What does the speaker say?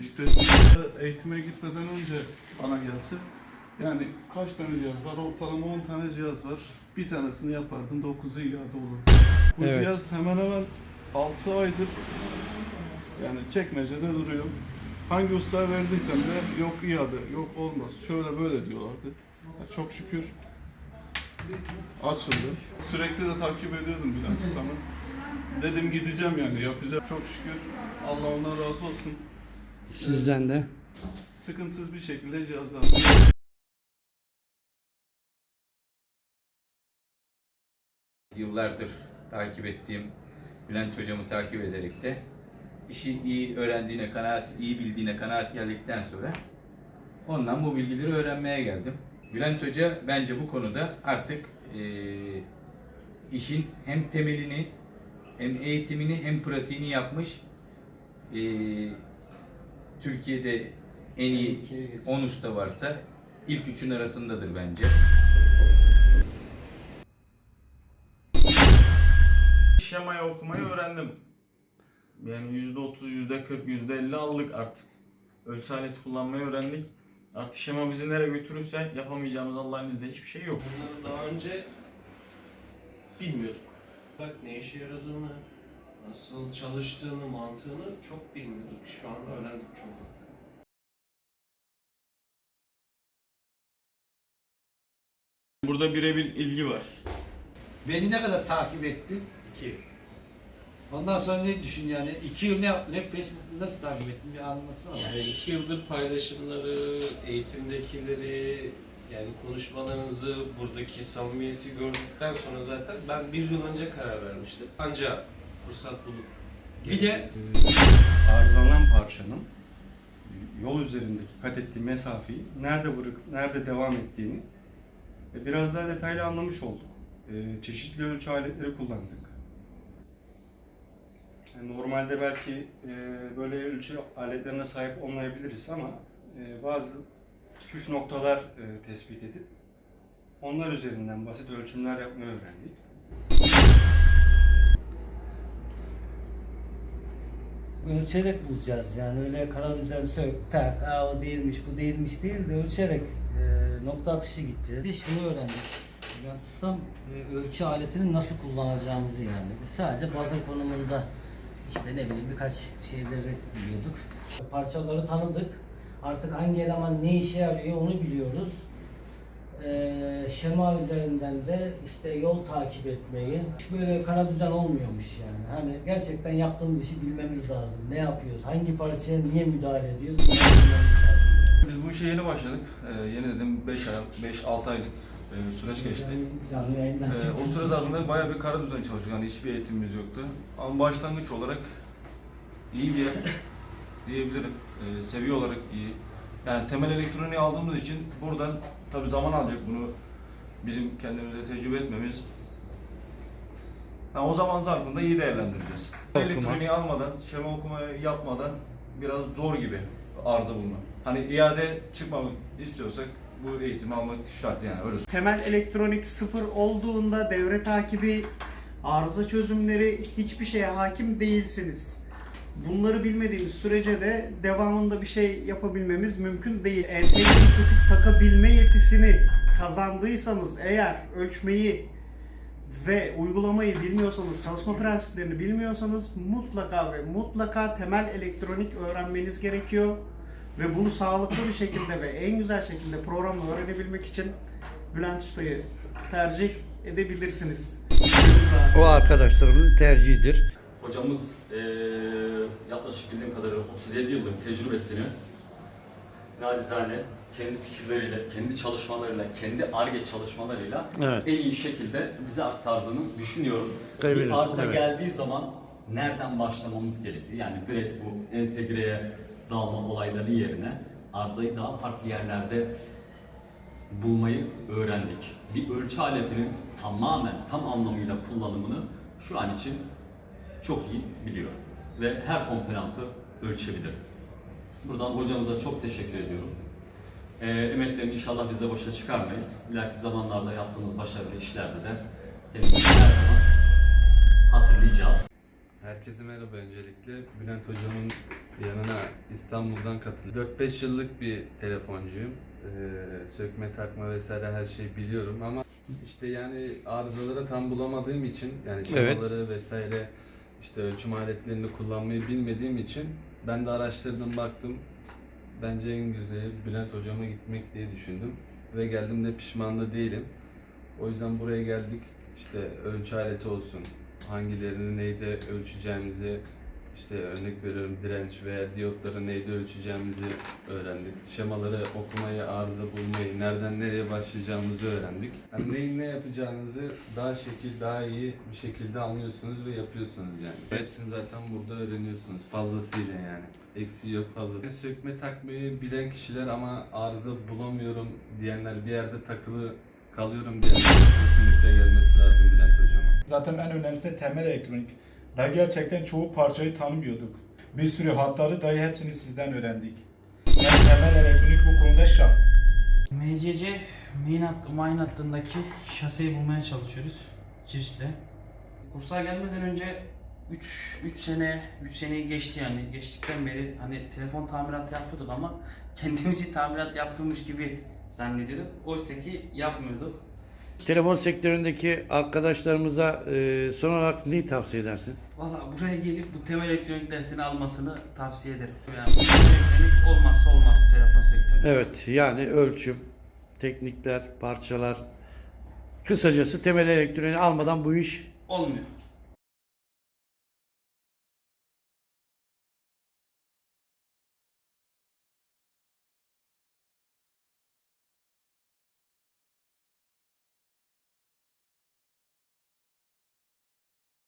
işte. Eğitime gitmeden önce bana gelse yani kaç tane cihaz var? Ortalama 10 tane cihaz var. Bir tanesini yapardım 9'u iade olur. Bu Evet. cihaz hemen hemen 6 aydır yani çekmecede duruyor. Hangi ustaya verdiysem de yok iade, yok olmaz, şöyle böyle diyorlardı. Ya çok şükür açıldı. Sürekli de takip ediyordum Bülent Ustam'ı. Dedim gideceğim yani yapacağım. Çok şükür Allah ondan razı olsun. Sizden de. Sıkıntısız bir şekilde cihazlar. yıllardır takip ettiğim Bülent hocamı takip ederek de işi iyi öğrendiğine kanaat, iyi bildiğine kanaat geldikten sonra ondan bu bilgileri öğrenmeye geldim. Bülent Hoca bence bu konuda artık eee, işin hem temelini hem eğitimini hem pratiğini yapmış. Eee, Türkiye'de en iyi 10 usta varsa ilk üçün arasındadır bence. Şemayı okumayı öğrendim. Yani yüzde otuz, yüzde kırk, yüzde elli aldık artık. Ölçü aleti kullanmayı öğrendik. Artık şema bizi nereye götürürse yapamayacağımız Allah'ın izniyle hiçbir şey yok. Bunları daha önce bilmiyorduk. Bak ne işe yaradığını, nasıl çalıştığını, mantığını çok bilmiyorduk. Şu an öğrendik çok. Burada birebir ilgi var. Beni ne kadar takip ettin? İki. Ondan sonra ne düşün yani? iki yıl ne yaptın? Hep Facebook'ta nasıl takip ettin? Bir anlatsana. Yani iki yıldır paylaşımları, eğitimdekileri, yani konuşmalarınızı, buradaki samimiyeti gördükten sonra zaten ben bir yıl önce karar vermiştim. Ancak fırsat bulup Bir de arızalanan parçanın yol üzerindeki kat ettiği mesafeyi nerede bırakıp nerede devam ettiğini e, biraz daha detaylı anlamış olduk. E, Çeşitli ölçü aletleri kullandık. Yani Normalde belki e, böyle ölçü aletlerine sahip olmayabiliriz ama e, bazı püf noktalar e, tespit edip onlar üzerinden basit ölçümler yapmayı öğrendik. Ölçerek bulacağız yani öyle kara düzen sök tak aa o değilmiş bu değilmiş değil de ölçerek e, nokta atışı gideceğiz. Biz şunu öğrendik. Bülent Ustam e, ölçü aletini nasıl kullanacağımızı yani. Biz sadece buzzer konumunda işte ne bileyim birkaç şeyleri biliyorduk. Parçaları tanıdık. Artık hangi eleman ne işe yarıyor onu biliyoruz. Ee, şema üzerinden de işte yol takip etmeyi hiç böyle kara düzen olmuyormuş yani. Hani gerçekten yaptığımız işi bilmemiz lazım. Ne yapıyoruz? Hangi parçaya niye müdahale ediyoruz? Biz bu işe yeni başladık. Ee, yeni dedim 5 ay, 5-6 aylık e, süreç geçti. Ee, o süre zarfında bayağı bir kara düzen çalıştık. Yani hiçbir eğitimimiz yoktu. Ama başlangıç olarak iyi bir yer diyebilirim. Ee, seviye olarak iyi. Yani temel elektroniği aldığımız için buradan tabi zaman alacak bunu bizim kendimize tecrübe etmemiz. Yani o zaman zarfında iyi değerlendireceğiz. Okuma. Elektroniği almadan, şema okuma yapmadan biraz zor gibi arıza bulma. Hani iade çıkmamak istiyorsak bu eğitimi almak şart yani öyle temel elektronik sıfır olduğunda devre takibi, arıza çözümleri hiçbir şeye hakim değilsiniz. Bunları bilmediğimiz sürece de devamında bir şey yapabilmemiz mümkün değil. Entegre söküp takabilme yetisini kazandıysanız eğer ölçmeyi ve uygulamayı bilmiyorsanız, çalışma prensiplerini bilmiyorsanız mutlaka ve mutlaka temel elektronik öğrenmeniz gerekiyor. Ve bunu sağlıklı bir şekilde ve en güzel şekilde programla öğrenebilmek için Bülent Usta'yı tercih edebilirsiniz. O arkadaşlarımızın tercihidir. Hocamız eee yaklaşık bildiğim kadarıyla 37 yıllık tecrübesini nacizane kendi fikirleriyle, kendi çalışmalarıyla, kendi ARGE çalışmalarıyla Evet. en iyi şekilde bize aktardığını düşünüyorum. Bir arıza evet. geldiği zaman nereden başlamamız gerektiği, yani direkt bu entegreye dalma olayları yerine arızayı daha farklı yerlerde bulmayı öğrendik. Bir ölçü aletinin tamamen tam anlamıyla kullanımını şu an için çok iyi biliyor ve her komponentı ölçebilir. Buradan hocamıza çok teşekkür ediyorum. Ee, emeklerini inşallah biz de boşa çıkarmayız. İleriki zamanlarda yaptığımız başarılı işlerde de kendimizi her zaman hatırlayacağız. Herkese merhaba öncelikle. Bülent hocamın yanına İstanbul'dan katıldım. 4-5 yıllık bir telefoncuyum. Ee, sökme takma vesaire her şeyi biliyorum ama işte yani arızaları tam bulamadığım için yani Evet. şemaları vesaire işte ölçüm aletlerini kullanmayı bilmediğim için ben de araştırdım baktım. Bence en güzeli Bülent hocama gitmek diye düşündüm ve geldim de pişman da değilim. O yüzden buraya geldik. İşte ölçü aleti olsun, hangilerini neyde ölçeceğimizi, işte örnek veriyorum direnç veya diyotları neyde ölçeceğimizi öğrendik. Şemaları okumayı, arıza bulmayı, nereden nereye başlayacağımızı öğrendik. Yani neyin ne yapacağınızı daha şekil, daha iyi bir şekilde anlıyorsunuz ve yapıyorsunuz yani. Hepsini zaten burada öğreniyorsunuz fazlasıyla yani. Eksiği yok fazla. Sökme takmayı bilen kişiler ama arıza bulamıyorum diyenler bir yerde takılı kalıyorum diyenler kesinlikle gelmesi lazım Bülent hocama. Zaten en önemlisi temel elektronik. Daha gerçekten çoğu parçayı tanımıyorduk. Bir sürü hatları dahi hepsini sizden öğrendik. Temel elektronik bu konuda şart. MCC main hattı, main hattındaki şaseyi bulmaya çalışıyoruz çeşitle. Kursa gelmeden önce 3 3 sene 3 seneyi geçti yani. Geçtikten beri hani telefon tamirat yapıyorduk ama kendimizi tamirat yaptığımız gibi zannediyorduk. Oysa ki yapmıyorduk. Telefon sektöründeki arkadaşlarımıza e, son olarak neyi tavsiye edersin? Valla buraya gelip bu temel elektronik dersini almasını tavsiye ederim. Yani bu elektronik olmazsa olmaz bu telefon sektöründe. Evet yani ölçüm, teknikler, parçalar. Kısacası temel elektroniği almadan bu iş Olmuyor.